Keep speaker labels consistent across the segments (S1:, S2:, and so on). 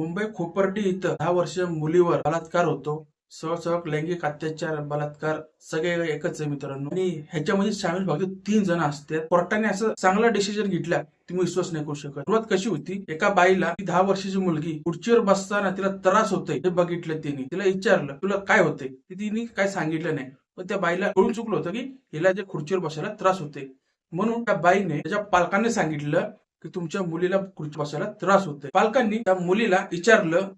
S1: मुंबई खोपर्डी इथं दहा वर्ष मुलीवर बलात्कार होतो. सहसहक लैंगिक अत्याचार बलात्कार सगळे एकच आहे मित्रांनो. आणि ह्याच्यामध्ये सामील फक्त तीन जण असतात कोर्टाने असं चांगला डिसिजन घेतला तुम्ही विश्वास नाही करू शकत. सुरुवात कशी होती? एका बाईला दहा वर्षाची मुलगी खुर्चीवर बसताना तिला त्रास होतोय. हे बघितलं तिने. तिला विचारलं तुला काय होतंय? ते तिने काय सांगितलं नाही. पण त्या बाईला कळून चुकलं होतं की हिला जे खुर्चीवर बसायला त्रास होते म्हणून त्या बाईने त्याच्या पालकांनी सांगितलं की तुमच्या मुलीला खुर्ची बसायला त्रास होतोय. पालकांनी त्या मुलीला विचारलं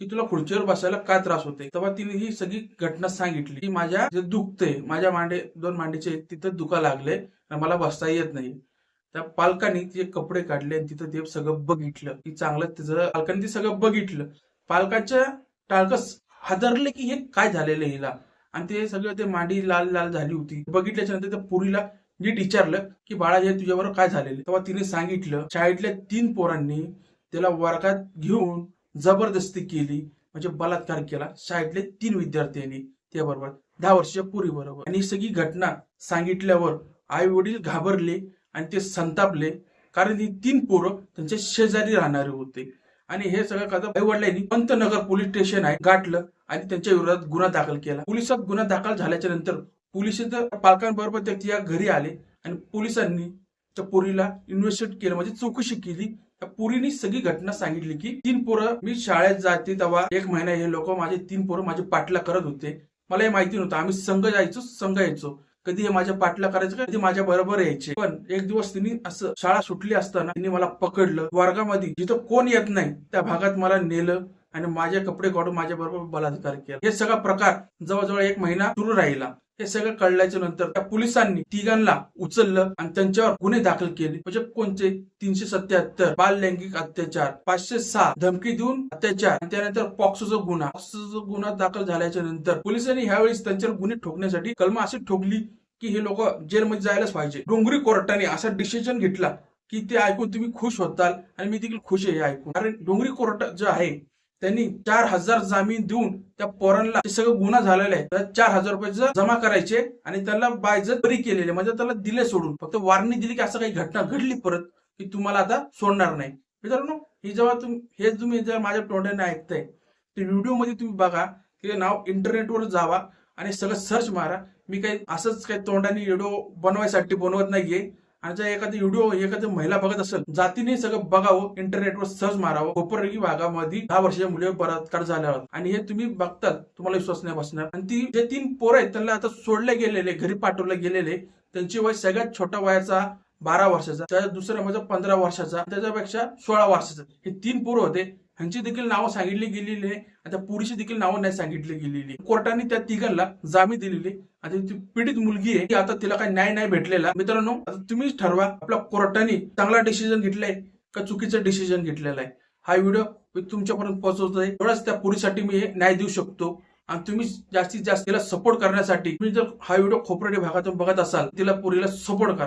S1: की तुला खुर्चीवर बसायला काय त्रास होते तेव्हा तिने ही सगळी घटना सांगितली की माझ्या जे दुखते माझ्या मांडे दोन मांडीचे तिथं दुखा लागले आणि मला बसता येत नाही. त्या पालकांनी तिचे कपडे काढले आणि तिथं ते सगळं बघितलं. की चांगलं तिचं पालकांनी ते सगळं बघितलं. पालकाच्या टाळकस हादरले की हे काय झालेलं हिला? आणि ते सगळं ते मांडी लाल लाल झाली होती. बघितल्याच्या नंतर त्या पुरीला नीट विचारलं की बाळाजी तुझ्याबरोबर काय झालेलं? तेव्हा तिने सांगितलं शाळेतल्या तीन पोरांनी त्याला वर्गात घेऊन जबरदस्ती केली म्हणजे बलात्कार केला. शाळेतले तीन विद्यार्थ्यांनी त्याबरोबर दहा वर्षाच्या पुरी बरोबर आणि सगळी घटना सांगितल्यावर आई वडील घाबरले आणि ते संतापले कारण ही तीन पोरं त्यांच्या शेजारी राहणारे होते. आणि हे सगळं करता आई वडिलांनी पंतनगर पोलीस स्टेशन आहे गाठलं आणि त्यांच्या विरोधात गुन्हा दाखल केला. पोलिसात गुन्हा दाखल झाल्याच्यानंतर पोलीस पालकांबरोबर त्या घरी आले आणि पोलिसांनी त्या पोरीला इन्व्हेस्टिगेट केलं. म्हणजे चौकशी केली. त्या पोरीने सगळी घटना सांगितली की तीन पोरं मी शाळेत जाते तेव्हा एक महिना हे लोक माझे तीन पोरं माझे पाठला करत होते. मला हे माहिती नव्हतं. आम्ही संघ जायचो संघ यायचो. कधी हे माझ्या पाठला करायचं कधी माझ्या बरोबर यायचे. पण एक दिवस तिने असं शाळा सुटली असताना तिने मला पकडलं. वर्गामध्ये जिथं कोण येत नाही त्या भागात मला नेलं आणि माझे कपडे काढून माझ्या बरोबर बलात्कार केला. हे सगळा प्रकार जवळजवळ एक महिना सुरू राहिला. हे सगळं कळल्याच्या नंतर त्या पोलिसांनी तिघांना उचललं आणि त्यांच्यावर गुन्हे दाखल केले. म्हणजे कोणते? तीनशे सत्याहत्तर बाल लैंगिक अत्याचार पाचशे सहा धमकी देऊन अत्याचार त्यानंतर पॉक्सोचा गुन्हा. पॉक्सोचा गुन्हा दाखल झाल्याच्यानंतर पोलिसांनी ह्यावेळेस त्यांच्यावर गुन्हे ठोकण्यासाठी कलम अशी ठोकली की हे लोक जेलमध्ये जायलाच पाहिजे. डोंगरी कोर्टाने असा डिसिजन घेतला की ते ऐकून तुम्ही खुश होताल आणि मी देखील खुश आहे हे ऐकून. कारण डोंगरी कोर्ट जे आहे त्यांनी चार हजार जामीन देऊन त्या पोरांना सगळं गुन्हा झालेला आहे. तर चार हजार रुपये जमा करायचे आणि त्याला बायजत बरी केलेले म्हणजे त्याला दिले सोडून. फक्त वारणी दिली की असं काही घटना घडली परत की तुम्हाला आता सोडणार नाही. मित्रांनो ही जेव्हा तुम्ही हे तुम्ही जेव्हा माझ्या तोंडाने ऐकताय ते व्हिडिओमध्ये तुम्ही बघा ते नाव इंटरनेटवर जावा आणि सगळं सर्च मारा. मी काही असंच काही तोंडाने व्हिडिओ बनवायसाठी बनवत नाहीये. आणि जर एखादी व्हिडिओ एखादी महिला बघत असेल जातीने सगळं बघावं इंटरनेटवर सर्च मारावं कोपरगी भागामध्ये दहा वर्षाच्या मुलीवर बलात्कार झाल्यावर आणि हे तुम्ही बघताल तुम्हाला विश्वास नाही बसणार. आणि ती जे तीन पोरं आहेत त्यांना आता सोडले गेलेले घरी पाठवले गेलेले त्यांची वय सगळ्यात छोटा वयाचा बारा वर्षाचा त्याच्या दुसऱ्या म्हणजे पंधरा वर्षाचा त्याच्यापेक्षा सोळा वर्षाचा. हे तीन पोरं होते ह्यांची देखील नावं सांगितली गेलेली आहे. आणि त्या पुरीची देखील नावं नाही सांगितली गेलेली. कोर्टाने त्या तिघांना जामीन दिलेली आणि ती पीडित मुलगी आहे. की आता तिला काही न्याय नाही भेटलेला. मित्रांनो आता तुम्हीच ठरवा आपल्या कोर्टाने चांगला डिसिजन घेतलाय का चुकीचं डिसिजन घेतलेला आहे. हा व्हिडिओ मी तुमच्यापर्यंत पोहोचवतोय एवढाच त्या पुरीसाठी मी हे न्याय देऊ शकतो. आणि तुम्ही जास्तीत जास्त तिला सपोर्ट करण्यासाठी तुम्ही जर हा व्हिडिओ खोपराडी भागातून बघत असाल तिला पुरीला सपोर्ट करा.